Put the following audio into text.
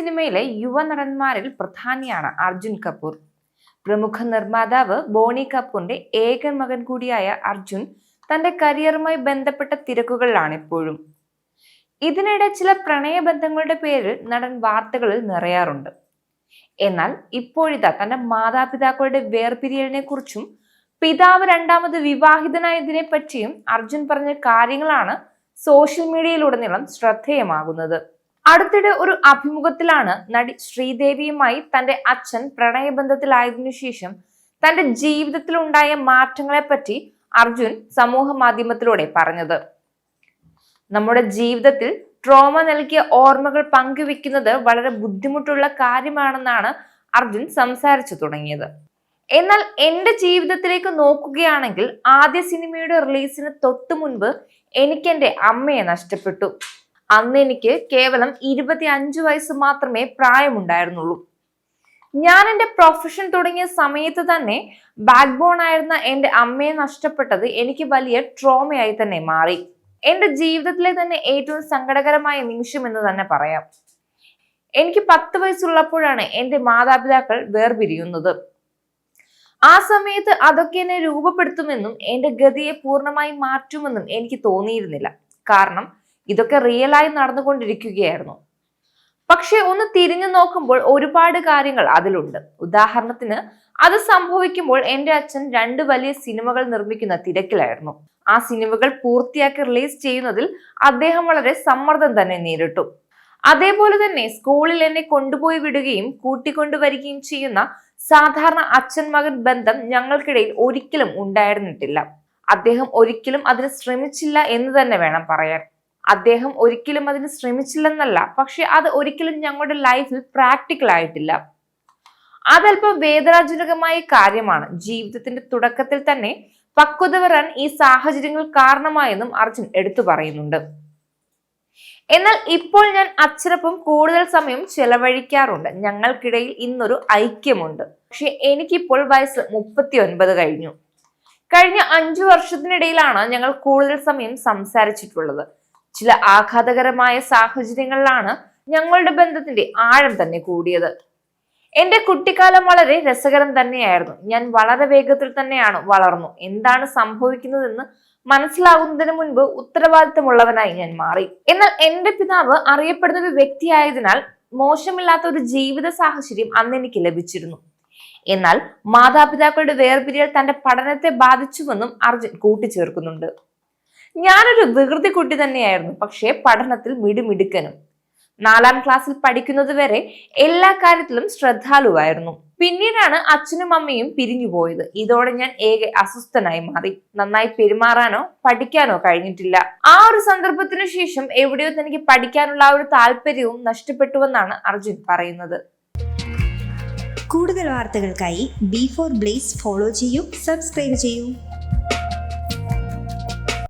സിനിമയിലെ യുവ നടന്മാരിൽ പ്രധാനിയാണ് അർജുൻ കപൂർ. പ്രമുഖ നിർമ്മാതാവ് ബോണി കപൂറിന്റെ ഏക മകൻ കൂടിയായ അർജുൻ തന്റെ കരിയറുമായി ബന്ധപ്പെട്ട തിരക്കുകളിലാണ് ഇപ്പോഴും. ഇതിനിടെ ചില പ്രണയബന്ധങ്ങളുടെ പേരിൽ നടൻ വാർത്തകളിൽ നിറയാറുണ്ട്. എന്നാൽ ഇപ്പോഴിതാ തന്റെ മാതാപിതാക്കളുടെ വേർപിരിയലിനെ കുറിച്ചും പിതാവ് രണ്ടാമത് വിവാഹിതനായതിനെ പറ്റിയും അർജുൻ പറഞ്ഞ കാര്യങ്ങളാണ് സോഷ്യൽ മീഡിയയിലുടനീളം ശ്രദ്ധേയമാകുന്നത്. അടുത്തിടെ ഒരു അഭിമുഖത്തിലാണ് നടി ശ്രീദേവിയുമായി തന്റെ അച്ഛൻ പ്രണയബന്ധത്തിലായതിനു ശേഷം തന്റെ ജീവിതത്തിലുണ്ടായ മാറ്റങ്ങളെപ്പറ്റി അർജുൻ സമൂഹ മാധ്യമത്തിലൂടെ പറഞ്ഞത്. നമ്മുടെ ജീവിതത്തിൽ ട്രോമ നൽകിയ ഓർമ്മകൾ പങ്കുവെക്കുന്നത് വളരെ ബുദ്ധിമുട്ടുള്ള കാര്യമാണെന്നാണ് അർജുൻ സംസാരിച്ചു തുടങ്ങിയത്. എന്നാൽ എന്റെ ജീവിതത്തിലേക്ക് നോക്കുകയാണെങ്കിൽ ആദ്യ സിനിമയുടെ റിലീസിന് തൊട്ടു മുൻപ് എനിക്ക് എന്റെ അമ്മയെ നഷ്ടപ്പെട്ടു. അന്ന് എനിക്ക് കേവലം ഇരുപത്തി അഞ്ച് വയസ്സ് മാത്രമേ പ്രായമുണ്ടായിരുന്നുള്ളൂ. ഞാൻ എന്റെ പ്രൊഫഷൻ തുടങ്ങിയ സമയത്ത് തന്നെ ബാക്ക് ബോൺ ആയിരുന്ന എന്റെ അമ്മയെ നഷ്ടപ്പെട്ടത് എനിക്ക് വലിയ ട്രോമയായി തന്നെ മാറി. എന്റെ ജീവിതത്തിലെ തന്നെ ഏറ്റവും സങ്കടകരമായ നിമിഷം എന്ന് തന്നെ പറയാം. എനിക്ക് പത്ത് വയസ്സുള്ളപ്പോഴാണ് എന്റെ മാതാപിതാക്കൾ വേർപിരിയുന്നത്. ആ സമയത്ത് അതൊക്കെ എന്നെ രൂപപ്പെടുത്തുമെന്നും എന്റെ ഗതിയെ പൂർണമായി മാറ്റുമെന്നും എനിക്ക് തോന്നിയിരുന്നില്ല. കാരണം ഇതൊക്കെ റിയലായി നടന്നുകൊണ്ടിരിക്കുകയായിരുന്നു. പക്ഷെ ഒന്ന് തിരിഞ്ഞു നോക്കുമ്പോൾ ഒരുപാട് കാര്യങ്ങൾ അതിലുണ്ട്. ഉദാഹരണത്തിന് അത് സംഭവിക്കുമ്പോൾ എന്റെ അച്ഛൻ രണ്ട് വലിയ സിനിമകൾ നിർമ്മിക്കുന്ന തിരക്കിലായിരുന്നു. ആ സിനിമകൾ പൂർത്തിയാക്കി റിലീസ് ചെയ്യുന്നതിൽ അദ്ദേഹം വളരെ സമ്മർദ്ദം തന്നെ നേരിട്ടു. അതേപോലെ തന്നെ സ്കൂളിൽ എന്നെ കൊണ്ടുപോയി വിടുകയും കൂട്ടിക്കൊണ്ടുവരികയും ചെയ്യുന്ന സാധാരണ അച്ഛൻ മകൻ ബന്ധം ഞങ്ങൾക്കിടയിൽ ഒരിക്കലും ഉണ്ടായിരുന്നിട്ടില്ല. അദ്ദേഹം ഒരിക്കലും അതിന് ശ്രമിച്ചില്ല എന്ന് തന്നെ വേണം പറയാൻ. അദ്ദേഹം ഒരിക്കലും അതിന് ശ്രമിച്ചില്ലെന്നല്ല. പക്ഷെ അത് ഒരിക്കലും ഞങ്ങളുടെ ലൈഫിൽ പ്രാക്ടിക്കൽ ആയിട്ടില്ല. അതല്പം വേദനാജനകമായ കാര്യമാണ്. ജീവിതത്തിന്റെ തുടക്കത്തിൽ തന്നെ പക്വത വരാൻ ഈ സാഹചര്യങ്ങൾ കാരണമായെന്നും അർജുൻ എടുത്തു പറയുന്നുണ്ട്. എന്നാൽ ഇപ്പോൾ ഞാൻ അച്ഛനൊപ്പം കൂടുതൽ സമയം ചെലവഴിക്കാറുണ്ട്. ഞങ്ങൾക്കിടയിൽ ഇന്നൊരു ഐക്യമുണ്ട്. പക്ഷെ എനിക്കിപ്പോൾ വയസ്സ് മുപ്പത്തി ഒൻപത് കഴിഞ്ഞു. കഴിഞ്ഞ അഞ്ചു വർഷത്തിനിടയിലാണ് ഞങ്ങൾ കൂടുതൽ സമയം സംസാരിച്ചിട്ടുള്ളത്. ചില ആഘാതകരമായ സാഹചര്യങ്ങളിലാണ് ഞങ്ങളുടെ ബന്ധത്തിന്റെ ആഴം തന്നെ കൂടിയത്. എന്റെ കുട്ടിക്കാലം വളരെ രസകരം തന്നെയായിരുന്നു. ഞാൻ വളരെ വേഗത്തിൽ തന്നെയാണ് വളർന്നു. എന്താണ് സംഭവിക്കുന്നതെന്ന് മനസ്സിലാകുന്നതിന് മുൻപ് ഉത്തരവാദിത്തമുള്ളവനായി ഞാൻ മാറി. എന്നാൽ എന്റെ പിതാവ് അറിയപ്പെടുന്ന ഒരു വ്യക്തിയായതിനാൽ മോശമില്ലാത്ത ഒരു ജീവിത സാഹചര്യം അന്ന് എനിക്ക് ലഭിച്ചിരുന്നു. എന്നാൽ മാതാപിതാക്കളുടെ വേർപിരിയൽ തന്റെ പഠനത്തെ ബാധിച്ചുവെന്നും അർജുൻ കൂട്ടിച്ചേർക്കുന്നുണ്ട്. ഞാനൊരു വികൃതി കുട്ടി തന്നെയായിരുന്നു. പക്ഷേ പഠനത്തിൽ മിടുമിടുക്കനും. നാലാം ക്ലാസ്സിൽ പഠിക്കുന്നത് വരെ എല്ലാ കാര്യത്തിലും ശ്രദ്ധാലുവായിരുന്നു. പിന്നീടാണ് അച്ഛനും അമ്മയും പിരിഞ്ഞു പോയത്. ഇതോടെ ഞാൻ ഏക അസ്വസ്ഥനായി മാറി. നന്നായി പെരുമാറാനോ പഠിക്കാനോ കഴിഞ്ഞിട്ടില്ല. ആ ഒരു സന്ദർഭത്തിനു ശേഷം എവിടെയോ തനിക്ക് പഠിക്കാനുള്ള ആ ഒരു താല്പര്യവും നഷ്ടപ്പെട്ടുവെന്നാണ് അർജുൻ പറയുന്നത്. കൂടുതൽ വാർത്തകൾക്കായി ബി ഫോർ ബ്ലേസ് ഫോളോ ചെയ്യൂ സബ്സ്ക്രൈബ് ചെയ്യൂ.